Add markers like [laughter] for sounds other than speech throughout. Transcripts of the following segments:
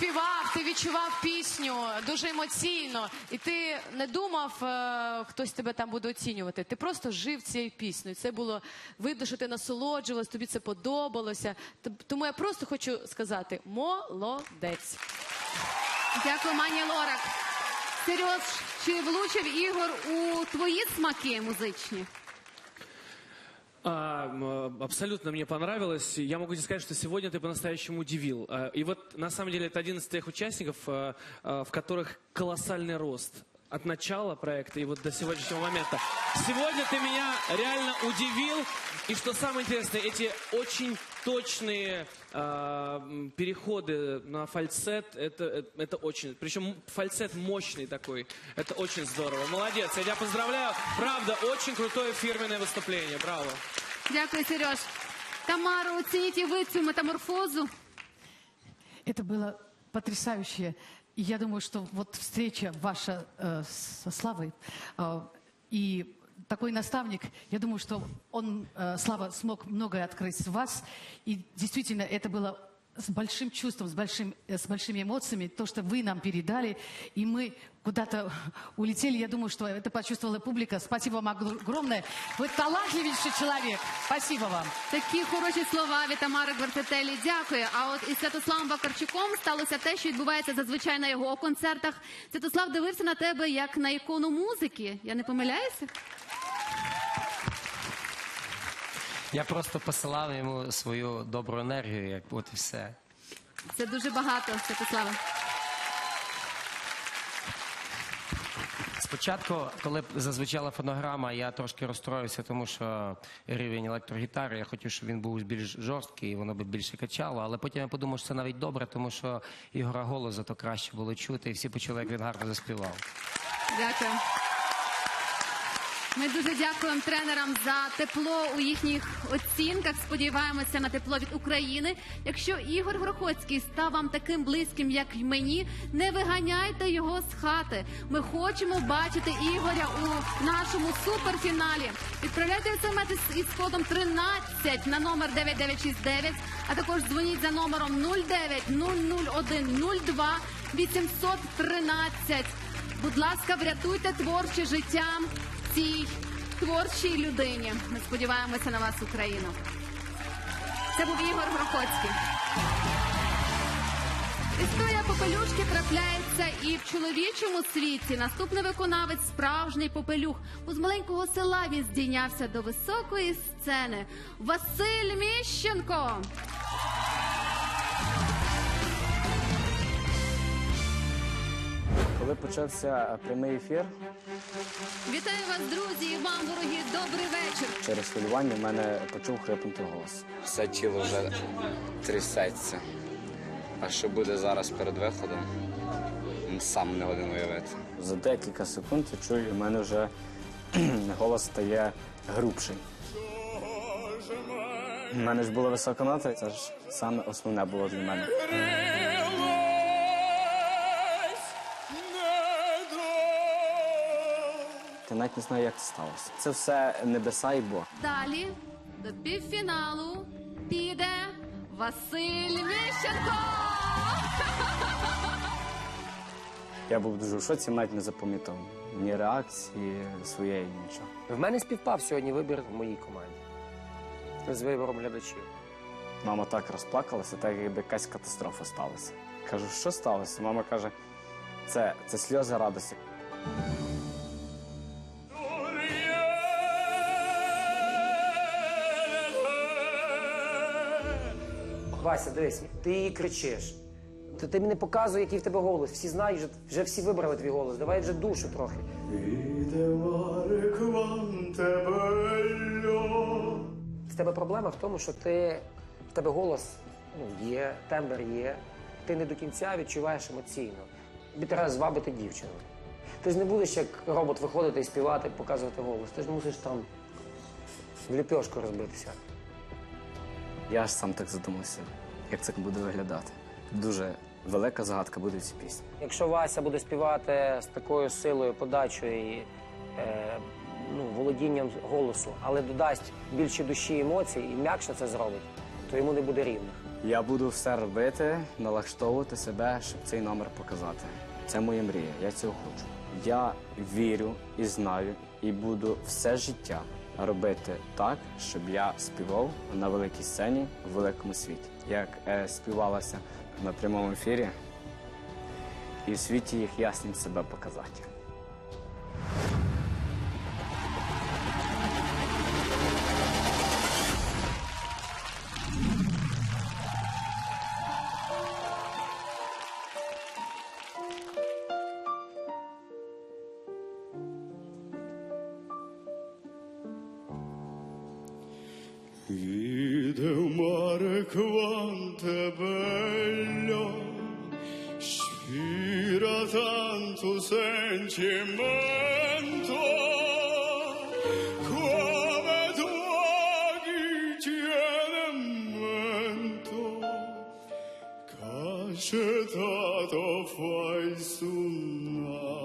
співав, ти відчував пісню дуже емоційно, і ти не думав, е, хтось тебе там буде оцінювати. Ти просто жив цією піснею. Це було видно, що ти насолоджувалась, тобі це подобалося. Тому я просто хочу сказати: молодець. Дякую, Мані Лорак. Серйоз, чи влучив Ігор у твої смаки музичні? А, м, абсолютно мне понравилось. Я могу тебе сказать, что сегодня ты по-настоящему удивил. А, И вот на самом деле это один из тех участников, а, а, в которых колоссальный рост от начала проекта и вот до сегодняшнего момента. Сегодня ты меня реально удивил. И что самое интересное, эти очень точные а, м, переходы на фальцет, это, это, это очень... Причем фальцет мощный такой. Это очень здорово. Молодец, я тебя поздравляю. Правда, очень крутое фирменное выступление. Браво. Дякую, Сереж. Тамара, оцініть і ви цю метаморфозу. Это было потрясающе. Я думаю, что вот встреча ваша э, со Славой э, и такой наставник, я думаю, что он, э, Слава, смог многое открыть в вас. И действительно, это было с большим чувством, с, большим, э, с большими эмоциями, то, что вы нам передали, и мы куда-то улетели. Я думаю, что это почувствовала публика. Спасибо вам огромное. Вы талантливейший человек. Спасибо вам. Такі хороші слова від Тамари Гвартетелі. Дякую. А от із Святославом Вакарчуком сталося те, що відбувається зазвичай на його концертах. Святослав дивився на тебе як на ікону музики. Я не помиляюся? Я просто посилав йому свою добру енергію, як от і все. Це дуже багато, Святослава. Спочатку, коли зазвучала фонограма, я трошки розстроївся, тому що рівень електрогітари, я хотів, щоб він був більш жорсткий, і воно би більше качало. Але потім я подумав, що це навіть добре, тому що Ігора голос зато краще було чути, і всі почули, як він гарно заспівав. Дякую. Ми дуже дякуємо тренерам за тепло у їхніх оцінках. Сподіваємося на тепло від України. Якщо Ігор Грохоцький став вам таким близьким, як й мені, не виганяйте його з хати. Ми хочемо бачити Ігоря у нашому суперфіналі. Відправляйте смс із- кодом 13 на номер 9969, а також дзвоніть за номером 09 813. Будь ласка, врятуйте творче життя цій творчій людині. Ми сподіваємося на вас, Україну. Це був Ігор Грохоцький. Історія попелюшки трапляється і в чоловічому світі. Наступний виконавець справжній попелюх. З маленького села він здійнявся до високої сцени. Василь Міщенко. Коли почався прямий ефір, Вітаю вас, друзі, і вам, дорогі, добрий вечір. через хвилювання в мене почув хрипнути голос. Все тіло вже трясеться. А що буде зараз перед виходом, сам не годин уявити. За декілька секунд я чую, в мене вже голос стає грубший. У мене ж була висока нота, це ж саме основне було для мене. Навіть не знаю, як це сталося. Це все небеса і Бог. Далі до півфіналу піде Василь Міщенко. Я був дуже в шоці, навіть не запам'ятав ні реакції своєї, нічого. В мене співпав сьогодні вибір в моїй команді з вибором глядачів. Мама так розплакалася, так якби якась катастрофа сталася. Кажу, що сталося? Мама каже, це, це сльози радості. Вася, дивись, ти її кричиш. Ти, ти мені показує, який в тебе голос. Всі знають, вже, вже всі вибрали твій голос. Давай вже душу трохи. В тебе проблема в тому, що ти в тебе голос ну, є, тембр є. Ти не до кінця відчуваєш емоційно. Тобі треба звабити дівчину. Ти ж не будеш як робот виходити і співати, показувати голос. Ти ж мусиш там в ліпьошку розбитися. Я ж сам так задумався, як це буде виглядати. Дуже велика загадка буде в цій пісні. Якщо Вася буде співати з такою силою, подачою і е, ну, володінням голосу, але додасть більше душі емоцій і м'якше це зробить, то йому не буде рівних. Я буду все робити, налаштовувати себе, щоб цей номер показати. Це моя мрія, я цього хочу. Я вірю і знаю, і буду все життя робити так, щоб я співав на великій сцені в великому світі. Як е, співалося на прямому ефірі, і в світі їх яснім себе показати. Vide un mare quanto bello, spira tanto sentimento, come tu tiene mento, cacetato fai suonare.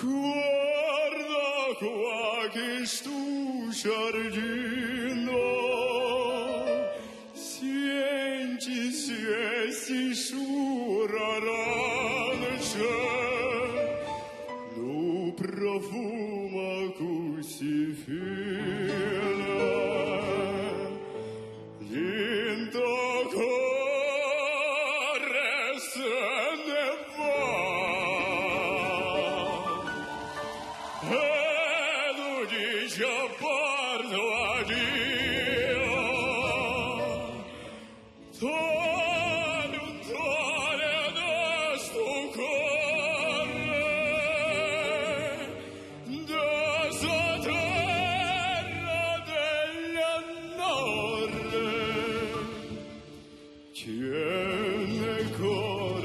Guarda qua che stu giardino sienci si si surarance lu profumo Tiene cor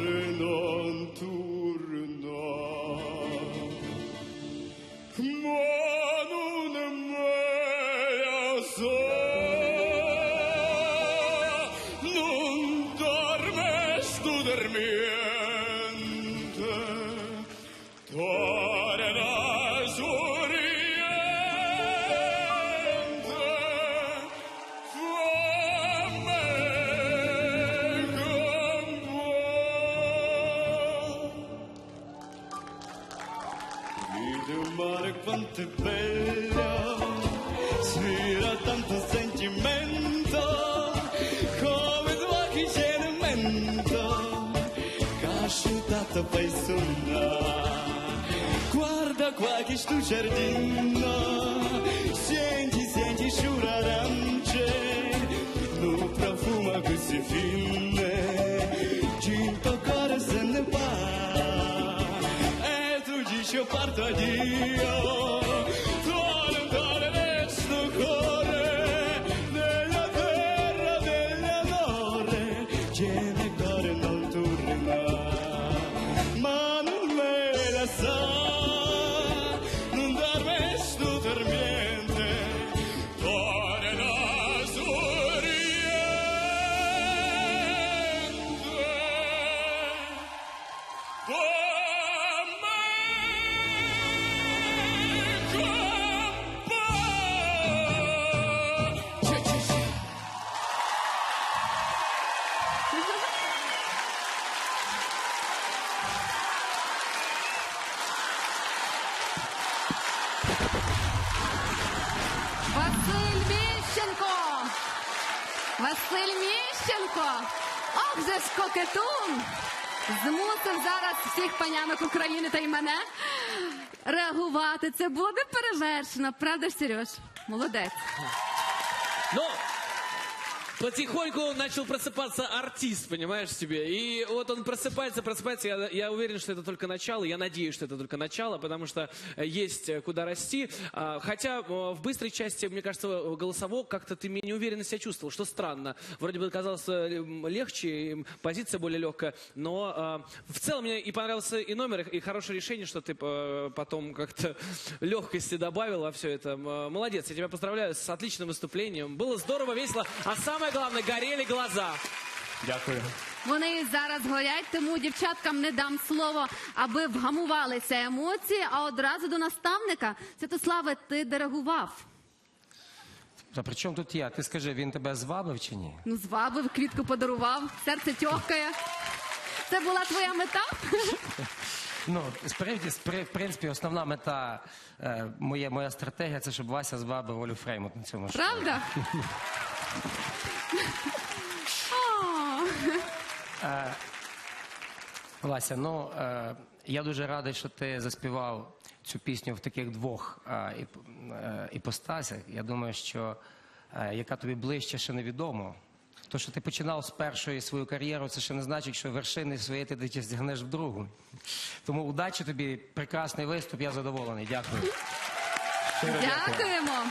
tanto sentimento, come due che c'è nel mento, casciutato poi suona. Guarda qua che sto giardino, senti, senti sciurarance, lo profuma così fine, ginto cuore se ne va. E tu dici parto a love. Же ж кокетун! Змусив зараз всіх панянок України та й мене реагувати. Це було перевершено, правда Сереж? Молодець. Ну, потихоньку начал просыпаться артист, понимаешь себе. И вот он просыпается, просыпается. Я, я уверен, что это только начало. Я надеюсь, что это только начало, потому что э, есть э, куда расти. А, Хотя э, в быстрой части, мне кажется, голосового как-то ты менее уверенно себя чувствовал, что странно. Вроде бы казалось легче, позиция более легкая. Но э, в целом мне и понравился и номер, и хорошее решение, что ты потом как-то [laughs] легкости добавил во все это. Молодец, я тебя поздравляю с отличным выступлением. Было здорово, весело, а самое главное, горели глаза. Дякую. Вони зараз горять, тому дівчаткам не дам слово, аби вгамувалися емоції. А одразу до наставника Святославе, ти диригував. Та при чому тут я? Ти скажи, він тебе звабив чи ні? Ну, звабив, квітку подарував, серце тьохкає. Це була твоя мета? [laughs] Ну, справді, спри- в принципі, основна мета е, моє, моя стратегія це щоб Вася звабив Олю Фреймут на цьому шоу. Правда? [laughs] О, Вася, ну е, я дуже радий, що ти заспівав цю пісню в таких двох е, е, іпостасях. Я думаю, що е, яка тобі ближче, ще невідомо. То, що ти починав з першої свою кар'єру, це ще не значить, що вершини свої ти досягнеш в другу. Тому удачі тобі, прекрасний виступ, я задоволений. Дякую. Дякуємо.